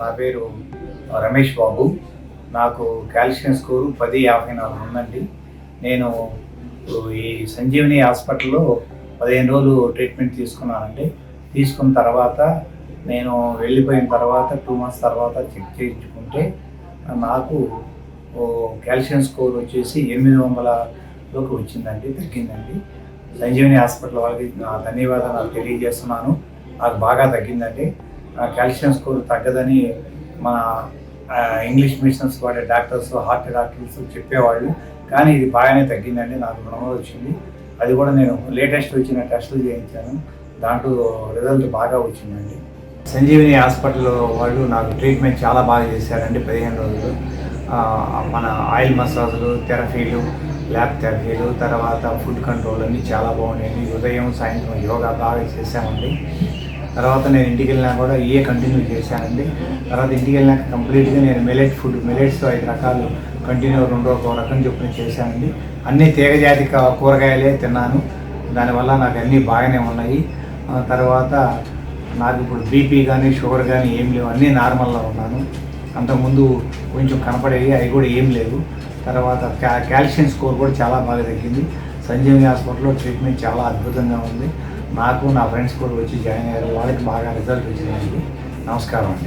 నా పేరు రమేష్ బాబు. నాకు కాల్షియం స్కోరు పది యాభై నాలుగు ఉందండి. నేను ఈ సంజీవని హాస్పిటల్లో పదిహేను రోజులు ట్రీట్మెంట్ తీసుకున్నానండి. తీసుకున్న తర్వాత నేను వెళ్ళిపోయిన తర్వాత టూ మంత్స్ తర్వాత చెక్ చేయించుకుంటే నాకు కాల్షియం స్కోర్ వచ్చేసి ఎనిమిది వందలలోకి వచ్చిందండి తగ్గిందండి. సంజీవని హాస్పిటల్ వాళ్ళకి నా ధన్యవాదాలు తెలియజేస్తున్నాను. నాకు బాగా తగ్గిందండి. కాల్షియం స్కోర్ తగ్గదని మన ఇంగ్లీష్ మెడిసిన్స్ వాడే డాక్టర్స్ హార్ట్ డాక్టర్స్ చెప్పేవాళ్ళు. కానీ ఇది బాగానే తగ్గిందండి నాకు గుణంలో వచ్చింది. అది కూడా నేను లేటెస్ట్ వచ్చిన టెస్టులు చేయించాను. దాంట్లో రిజల్ట్ బాగా వచ్చిందండి. సంజీవిని హాస్పిటల్ వాళ్ళు నాకు ట్రీట్మెంట్ చాలా బాగా చేశారండి పదిహేను రోజులు. మన ఆయిల్ మసాజులు థెరపీలు ల్యాబ్ థెరపీలు తర్వాత ఫుడ్ కంట్రోల్ అన్నీ చాలా బాగున్నాయి. ఉదయం సాయంత్రం యోగా బాగా చేశామండి. తర్వాత నేను ఇంటికి వెళ్ళినా కూడా ఇయే కంటిన్యూ చేశానండి. తర్వాత ఇంటికి వెళ్ళినాక కంప్లీట్గా నేను మిలెట్ ఫుడ్ మిలెట్స్ ఐదు రకాలు కంటిన్యూ రెండో ఒక రకం చొప్పున చేశానండి. అన్నీ తీగజాతి కూరగాయలే తిన్నాను. దానివల్ల నాకు అన్నీ బాగానే ఉన్నాయి. తర్వాత నాకు ఇప్పుడు బీపీ కానీ షుగర్ కానీ ఏం లేవు. అన్నీ నార్మల్లో ఉన్నాను. అంతకుముందు కొంచెం కనపడేవి అవి కూడా ఏం లేవు. తర్వాత క్యా కాల్షియం స్కోర్ కూడా చాలా బాగా తగ్గింది. సంజీవి హాస్పిటల్లో ట్రీట్మెంట్ చాలా అద్భుతంగా ఉంది. నాకు నా ఫ్రెండ్స్ కూడా వచ్చి జాయిన్ అయ్యారు. వాళ్ళకి బాగా రిజల్ట్ వచ్చిందండి. నమస్కారం అండి.